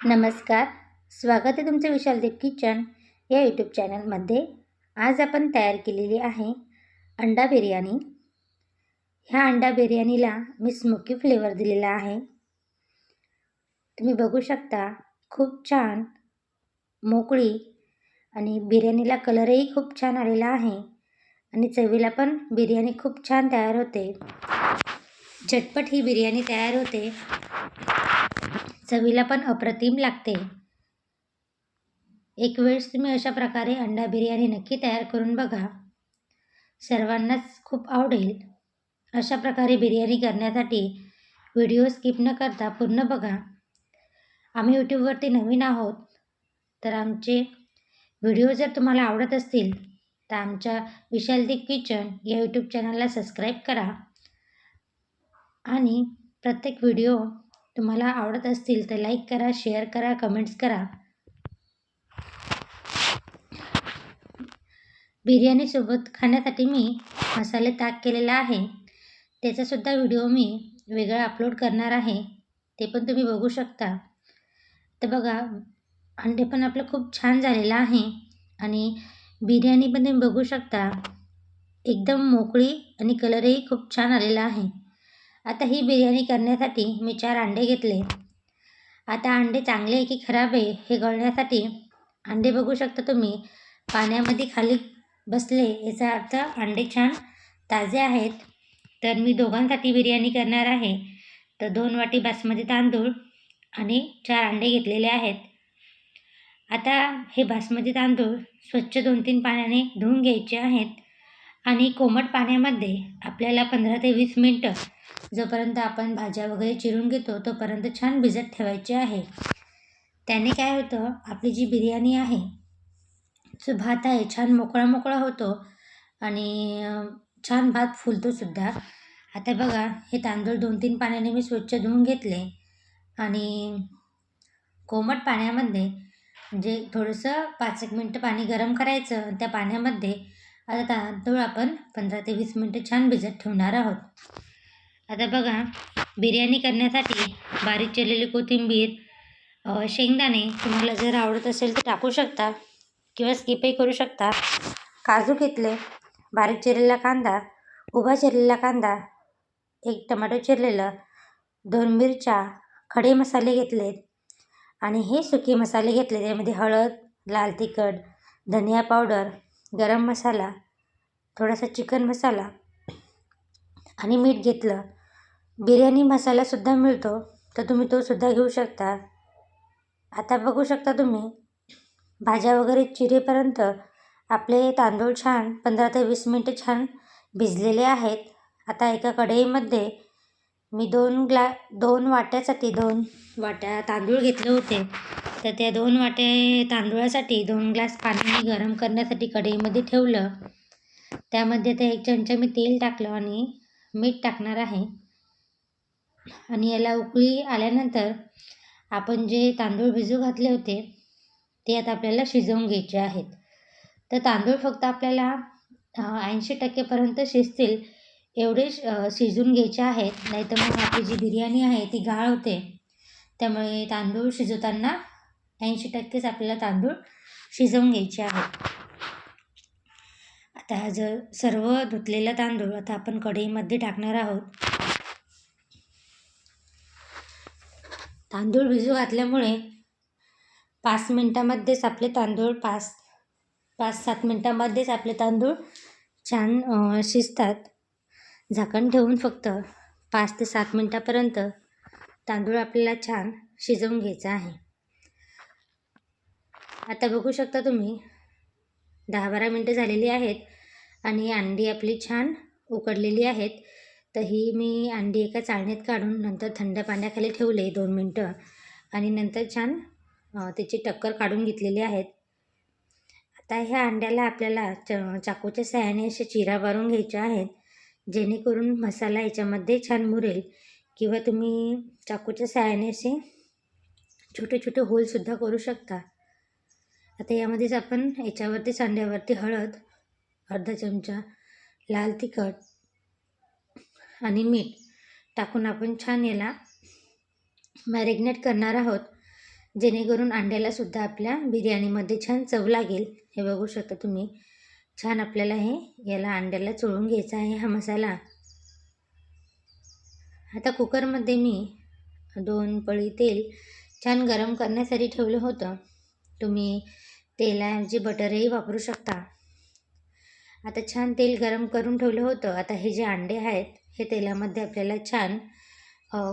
नमस्कार. स्वागत आहे तुमचं विशालदेव किचन या यूट्यूब चॅनलमध्ये आज आपण तयार केलेली आहे अंडा बिर्याणी. ह्या अंडा बिर्याणीला मी स्मोकी फ्लेवर दिलेला आहे. तुम्ही बघू शकता खूप छान मोकळी आणि बिर्याणीला कलरही खूप छान आलेला आहे आणि चवीला पण बिर्याणी खूप छान तयार होते. झटपट ही बिर्याणी तयार होते. चवीला पण अप्रतिम लागते. एक वेळेस तुम्ही अशा प्रकारे अंडा बिर्याणी नक्की तयार करून बघा. सर्वांनाच खूप आवडेल. अशा प्रकारे बिर्याणी करण्यासाठी व्हिडिओ स्किप न करता पूर्ण बघा. आम्ही यूट्यूबवरती नवीन आहोत. तर आमचे व्हिडिओ जर तुम्हाला आवडत असतील तर आमच्या विशालदीप किचन या यूट्यूब चॅनलला सबस्क्राईब करा. आणि प्रत्येक व्हिडिओ तुम्हाला आवडत असतील तर लाईक करा शेअर करा कमेंट्स करा. बिर्याणीसोबत खाण्यासाठी मी मसाले ताक केलेला आहे. त्याचासुद्धा व्हिडिओ मी वेगळा अपलोड करणार आहे. ते पण तुम्ही बघू शकता. तर बघा अंडे पण आपलं खूप छान झालेलं आहे. आणि बिर्याणी पण तुम्ही बघू शकता. एकदम मोकळी आणि कलरही खूप छान आलेला आहे. आता ही बिर्याणी करण्यासाठी मी चार अंडे घेतले. आता अंडे चांगले आहे की खराब आहे हे गळण्यासाठी अंडे बघू शकता तुम्ही. पाण्यामध्ये खाली बसले याचा अर्थ अंडे छान ताजे आहेत. तर मी दोघांसाठी बिर्याणी करणार आहे. तर दोन वाटी बासमती तांदूळ आणि चार अंडे घेतलेले आहेत. आता हे बासमती तांदूळ स्वच्छ दोन तीन पाण्याने धुवून घ्यायचे आहेत आणि कोमट पाण्यामध्ये आपल्याला पंधरा ते वीस मिनटं जोपर्यंत आपण भाज्या वगैरे चिरून घेतो तोपर्यंत छान भिजत ठेवायचे आहे. त्याने काय होतं आपली जी बिर्याणी आहे जो भात आहे छान मोकळा मोकळा होतो आणि छान भात फुलतोसुद्धा आता बघा हे तांदूळ दोन तीन पाण्याने मी स्वच्छ धुवून घेतले आणि कोमट पाण्यामध्ये म्हणजे थोडंसं पाच एक मिनटं पाणी गरम करायचं त्या पाण्यामध्ये आता तांदूळ आपण पंधरा ते वीस मिनटं छान भिजत ठेवणार आहोत. आता बघा बिर्याणी करण्यासाठी बारीक चिरलेली कोथिंबीर शेंगदाणे तुम्हाला जर आवडत असेल तर टाकू शकता किंवा स्किपही करू शकता. काजू घेतले बारीक चिरलेला कांदा उभा चिरलेला कांदा एक टमाटो चिरलेलं दोन मिरच्या खडे मसाले घेतलेत आणि हे सुके मसाले घेतले त्यामध्ये हळद लाल तिखट धनिया पावडर गरम मसाला थोडासा चिकन मसाला आणि मीठ घेतलं. बिर्याणी मसालासुद्धा मिळतो तर तुम्ही तोसुद्धा घेऊ शकता. आता बघू शकता तुम्ही भाज्या वगैरे चिरेपर्यंत आपले तांदूळ छान पंधरा ते वीस मिनटं छान भिजलेले आहेत. आता एका कढईमध्ये मी दोन ग्ला दोन वाट्यासाठी दोन वाट्या तांदूळ घेतले होते. तर त्या दोन वाटे तांदूळासाठी दोन ग्लास पाणी गरम करण्यासाठी कढईमध्ये ठेवलं. त्यामध्ये ते एक चमचा मी तेल टाकलं आणि मीठ टाकणार आहे. आणि याला उकळी आल्यानंतर आपण जे तांदूळ भिजू घातले होते ते आता आपल्याला शिजवून घ्यायचे आहेत. तर तांदूळ फक्त आपल्याला ऐंशी टक्केपर्यंत शिजतील एवढे शिजून घ्यायचे आहेत. नाहीतर मग आपली जी बिर्याणी आहे ती गाळ होते. त्यामुळे तांदूळ शिजवताना ऐंशी टक्केच आपल्याला तांदूळ शिजवून घ्यायचे आहेत. आता जर सर्व धुतलेला तांदूळ आता आपण कढईमध्ये टाकणार आहोत. तांदूळ भिजू घातल्यामुळे पाच मिनटामध्येच आपले तांदूळ पाच पाच सात मिनटामध्येच आपले तांदूळ छान शिजतात. झाकण ठेवून फक्त पाच ते सात मिनटापर्यंत तांदूळ आपल्याला छान शिजवून घ्यायचा आहे. आता बघू शकता तुम्ही दहा बारा मिनटं झालेली आहेत आणि अंडी आपली छान उकडलेली आहेत. तर ही मी अंडी एका चाळणीत काढून नंतर थंड पाण्याखाली ठेवले दोन मिनटं. आणि नंतर छान त्याची टक्कर काढून घेतलेली आहेत. आता ह्या अंड्याला आपल्याला च चाकूच्या सहाय्याने असे चिरा मारून घ्यायच्या आहेत जेणेकरून मसाला याच्यामध्ये छान मुरेल. किंवा तुम्ही चाकूच्या सहाय्याने असे छोटे छोटे होलसुद्धा करू शकता. आता यामध्येच आपण याच्यावरतीच अंड्यावरती हळद अर्धा चमचा लाल तिखट आणि मीठ टाकून आपण छान याला मॅरिग्नेट करणार आहोत. जेणेकरून अंड्यालासुद्धा आपल्या बिर्याणीमध्ये छान चव लागेल. हे बघू शकता तुम्ही. छान आपल्याला हे याला अंड्याला चोळून घ्यायचा आहे हा मसाला. आता कुकरमध्ये मी दोन पळी तेल छान गरम करण्यासाठी ठेवलं होतं. तुम्ही तेलाऐवजी बटरही वापरू शकता. आता छान तेल गरम करून ठेवलं होतं. आता हे जे अंडे आहेत हे तेलामध्ये आपल्याला छान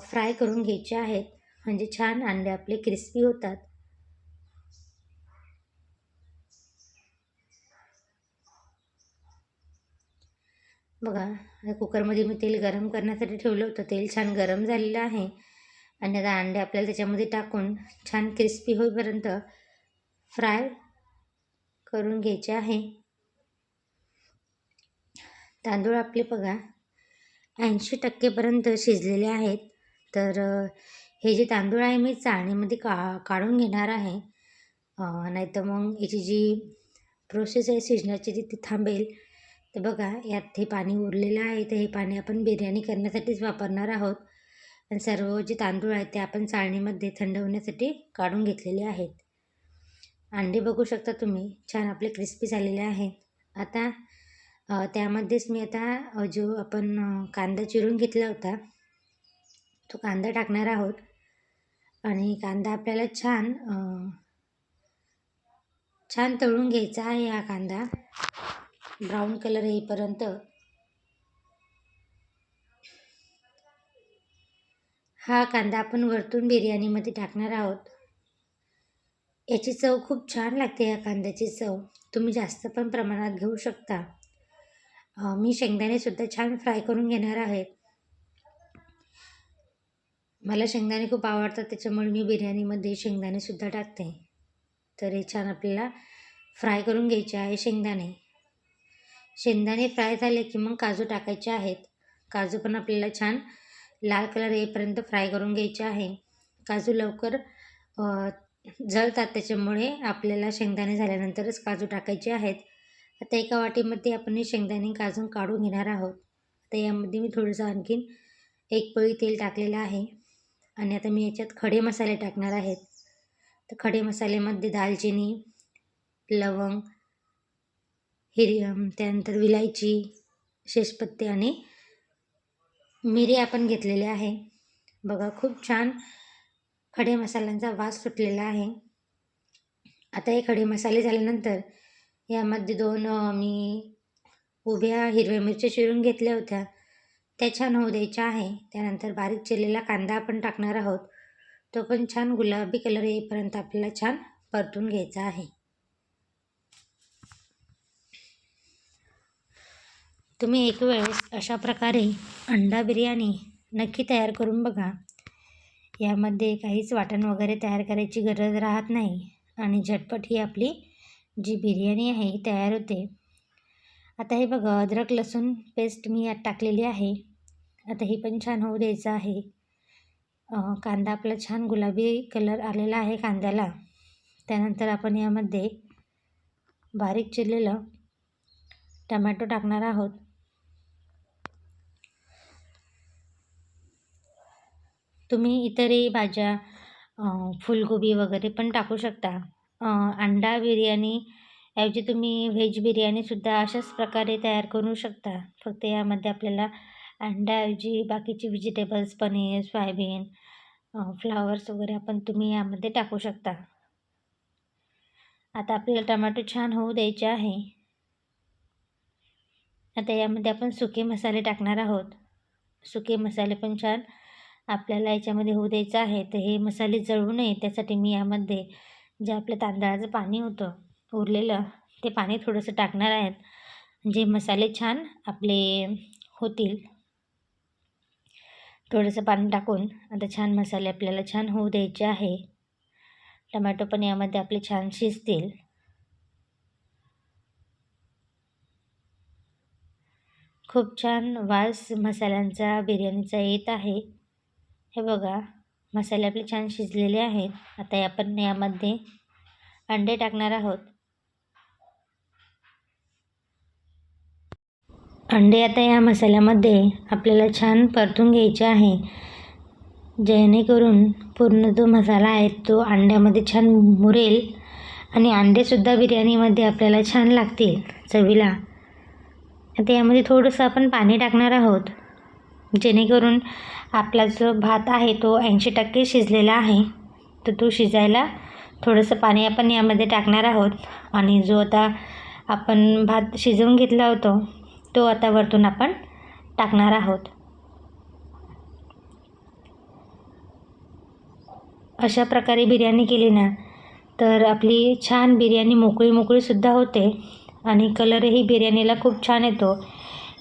फ्राय करून घ्यायचे आहेत. म्हणजे छान अंडे आपले क्रिस्पी होतात. बघा कुकरमध्ये मी तेल गरम करण्यासाठी ठेवलं होतं. तेल छान गरम झालेलं आहे. आणि आता अंडे आपल्याला त्याच्यामध्ये टाकून छान क्रिस्पी होईपर्यंत फ्राय करून घ्यायचे आहे. तांदूळ आपले बघा ऐंशी टक्केपर्यंत शिजलेले आहेत. तर हे जे तांदूळ आहे मी चाळणीमध्ये का काढून घेणार आहे. नाहीतर मग याची जी प्रोसेस आहे शिजण्याची ती ती थांबेल. तर बघा यात हे पाणी उरलेलं आहे. तर हे पाणी आपण बिर्याणी करण्यासाठीच वापरणार आहोत. आणि सर्व जे तांदूळ आहेत ते आपण चाळणीमध्ये थंड होण्यासाठी काढून घेतलेले आहेत. अंडे बघू शकता तुम्ही. छान आपले क्रिस्पी झालेले आहेत. आता त्यामध्येच मी आता जो आपण कांदा चिरून घेतला होता तो कांदा टाकणार आहोत. आणि कांदा आपल्याला छान छान तळून घ्यायचा आहे हा कांदा. ब्राऊन कलर येईपर्यंत. हा कांदा आपण वरतून बिर्याणीमध्ये टाकणार आहोत. याची चव खूप छान लागते या कांद्याची चव. तुम्ही जास्त पण प्रमाणात घेऊ शकता. मी शेंगदाणेसुद्धा छान फ्राय करून घेणार आहे. मला शेंगदाणे खूप आवडतात त्याच्यामुळे मी बिर्याणीमध्ये शेंगदाणेसुद्धा टाकते. तर हे छान आपल्याला फ्राय करून घ्यायचे आहे शेंगदाणे. शेंगदाणे फ्राय झाले की मग काजू टाकायचे आहेत. काजू पण आपल्याला छान लाल कलर येईपर्यंत फ्राय करून घ्यायचे आहे. काजू लवकर जळतात त्याच्यामुळे आपल्याला शेंगदाणे झाल्यानंतरच काजू टाकायचे आहेत. आता एका वाटीमध्ये आपण हे शेंगदाणे काजून काढून घेणार आहोत. आता यामध्ये मी थोडंसं आणखीन एक पळी तेल टाकलेलं आहे आणि आता मी याच्यात खडे मसाले टाकणार आहेत. तर खडे मसाल्यामध्ये दालचिनी लवंग हिरी त्यानंतर विलायची शेषपत्ते आणि मिरी आपण घेतलेले आहे. बघा खूप छान खडे मसाल्यांचा वास सुटलेला आहे. आता हे खडे मसाले झाल्यानंतर यामध्ये दोन मी उभ्या हिरव्या मिरच्या चिरून घेतल्या होत्या. त्या छान होऊ द्यायच्या आहे. त्यानंतर बारीक चिरलेला कांदा आपण टाकणार आहोत. तो पण छान गुलाबी कलर येईपर्यंत आपल्याला छान परतून घ्यायचा आहे. तुम्ही एक वेळेस अशा प्रकारे अंडा बिर्याणी नक्की तयार करून बघा. यामध्ये काहीच वाटण वगैरे तयार करायची गरज राहत नाही आणि झटपट ही आपली जी बिर्याणी आहे ही तयार होते. आता हे बघा अद्रक लसूण पेस्ट मी यात टाकलेली आहे. आता ही पण छान होऊ द्यायचं आहे. कांदा आपला छान गुलाबी कलर आलेला आहे कांद्याला. त्यानंतर आपण यामध्ये बारीक चिरलेलं टमॅटो टाकणार आहोत. तुम्ही इतरही भाज्या फुलगोबी वगैरे पण टाकू शकता. अंडा बिर्याणी ऐवजी तुम्ही व्हेज बिर्याणीसुद्धा अशाच प्रकारे तयार करू शकता. फक्त यामध्ये आपल्याला अंड्याऐवजी बाकीचे व्हेजिटेबल्स पनीर सोयाबीन फ्लावर्स वगैरे आपण तुम्ही यामध्ये टाकू शकता. आता आपल्याला टमाटो छान होऊ द्यायचे आहे. आता यामध्ये आपण सुके मसाले टाकणार आहोत. सुके मसाले पण छान आपल्याला याच्यामध्ये होऊ द्यायचं आहे तर हे मसाले जळू नये त्यासाठी मी यामध्ये जे आपलं तांदळाचं पाणी होतं उरलेलं ते पाणी थोडंसं टाकणार आहेत. जे मसाले छान आपले होतील. थोडंसं पाणी टाकून आता छान मसाले आपल्याला छान होऊ द्यायचे आहे. टमॅटो पण यामध्ये आपले छान शिजतील. खूप छान वास मसाल्यांचा बिर्याणीचा येत आहे. हे बघा. मसाले आपले छान शिजलेले आहेत. आता आपण यामध्ये अंडे टाकणार आहोत. अंडे आता या मसाल्यामध्ये आपल्याला छान परतून घ्यायचे आहे. जेणेकरून पूर्ण जो मसाला आहे तो अंड्यामध्ये छान मुरेल आणि अंडेसुद्धा बिर्याणीमध्ये आपल्याला छान लागतील चवीला. आता यामध्ये थोडंसं आपण पाणी टाकणार आहोत. जेणेकरून आपला जो भात आहे तो ऐंशी टक्के शिजलेला आहे. तर तो शिजायला थोडंसं पाणी आपण यामध्ये टाकणार आहोत. आणि जो आता आपण भात शिजवून घेतला होतो तो आता वरतून आपण टाकणार आहोत. अशा प्रकारे बिर्याणी केली ना तर आपली छान बिर्याणी मोकळी मोकळीसुद्धा होते. आणि कलरही बिर्याणीला खूप छान येतो.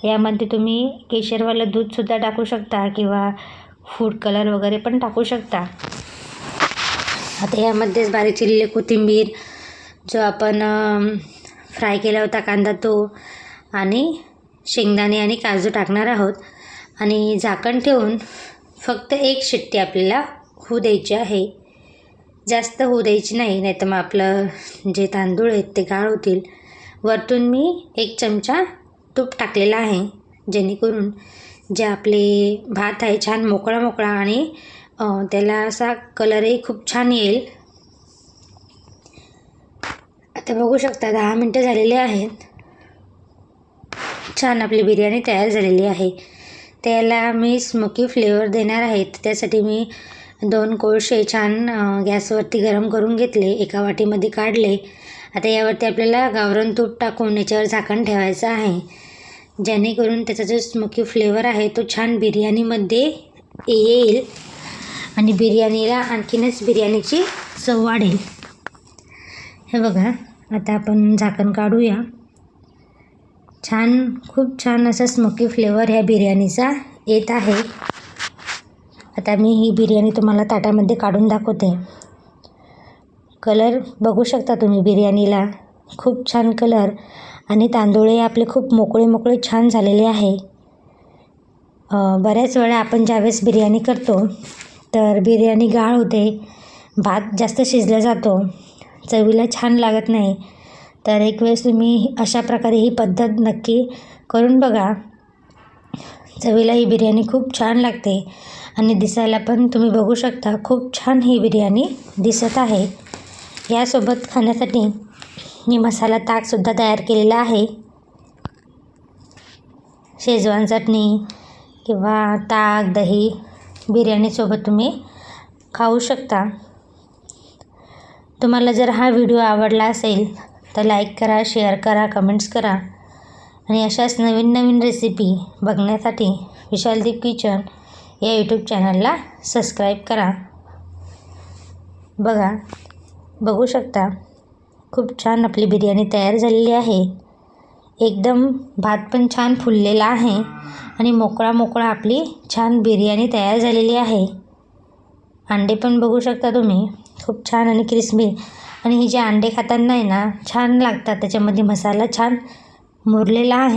यामध्ये तुम्ही केशरवालं दूधसुद्धा टाकू शकता किंवा फूड कलर वगैरे पण टाकू शकता. आता यामध्येच बारीक चिरलेली कोथिंबीर जो आपण फ्राय केला होता कांदा तो आणि शेंगदाणे आणि काजू टाकणार आहोत. आणि झाकण ठेवून फक्त एक शिट्टी आपल्याला होऊ द्यायची आहे. जास्त होऊ द्यायची नाही नाही तर मग आपलं जे तांदूळ आहेत ते गाळ होतील. वरतून मी एक चमचा तूप टाकलेला आहे जेणेकरून जे आपले भात आहे छान मोकळा मोकळा आणि त्याला असा कलरही खूप छान येईल. आता बघू शकता दहा मिनटं झालेली आहेत. छान आपली बिर्याणी तयार झालेली आहे. त्याला मी स्मोकी फ्लेवर देणार आहे. त्यासाठी मी दोन कोळसे छान गॅसवरती गरम करून घेतले एका वाटीमध्ये काढले. आता यावरती आपल्याला गावरण तूप टाकून याच्यावर झाकण ठेवायचं आहे. जेणेकरून त्याचा जो स्मोकी फ्लेवर आहे तो छान बिर्याणीमध्ये येईल. आणि बिर्याणीला आणखीनच बिर्याणीची चव वाढेल. हे बघा आता आपण झाकण काढूया. छान खूप छान असा स्मोकी फ्लेवर ह्या बिर्याणीचा येत आहे. आता मी ही बिर्याणी तुम्हाला ताटामध्ये काढून दाखवते. कलर बघू शकता तुम्ही बिर्याणीला. खूप छान कलर आणि तांदूळही आपले खूप मोकळे मोकळे छान झालेले आहे. बऱ्याच वेळा आपण ज्यावेळेस बिर्याणी करतो तर बिर्याणी गाळ होते भात जास्त शिजला जातो चवीला छान लागत नाही. तर एक वेळेस तुम्ही अशा प्रकारे ही पद्धत नक्की करून बघा. चवीला ही बिर्याणी खूप छान लागते आणि दिसायला पण तुम्ही बघू शकता खूप छान ही बिर्याणी दिसत आहे. यासोबत खाण्यासाठी मी मसाला ताकसुद्धा तयार केलेला आहे. शेजवान चटणी किंवा ताक दही बिर्याणीसोबत तुम्ही खाऊ शकता. तुम्हाला जर हा व्हिडिओ आवडला असेल तर लाईक करा शेअर करा कमेंट्स करा. आणि अशाच नवीन नवीन रेसिपी बघण्यासाठी विशालदीप किचन या यूट्यूब चॅनलला सबस्क्राईब करा. बघा बघू शकता. खूप छान आपली बिर्याणी तयार झालेली आहे. एकदम भात पण छान फुललेला आहे आणि मोकळा मोकळा आपली छान बिर्याणी तयार झालेली आहे. अंडे पण बघू शकता तुम्ही. खूप छान आणि क्रिस्पी. आणि हे जे अंडे खाताना आहे ना छान लागतात. त्याच्यामध्ये मसाला छान मुरलेला आहे.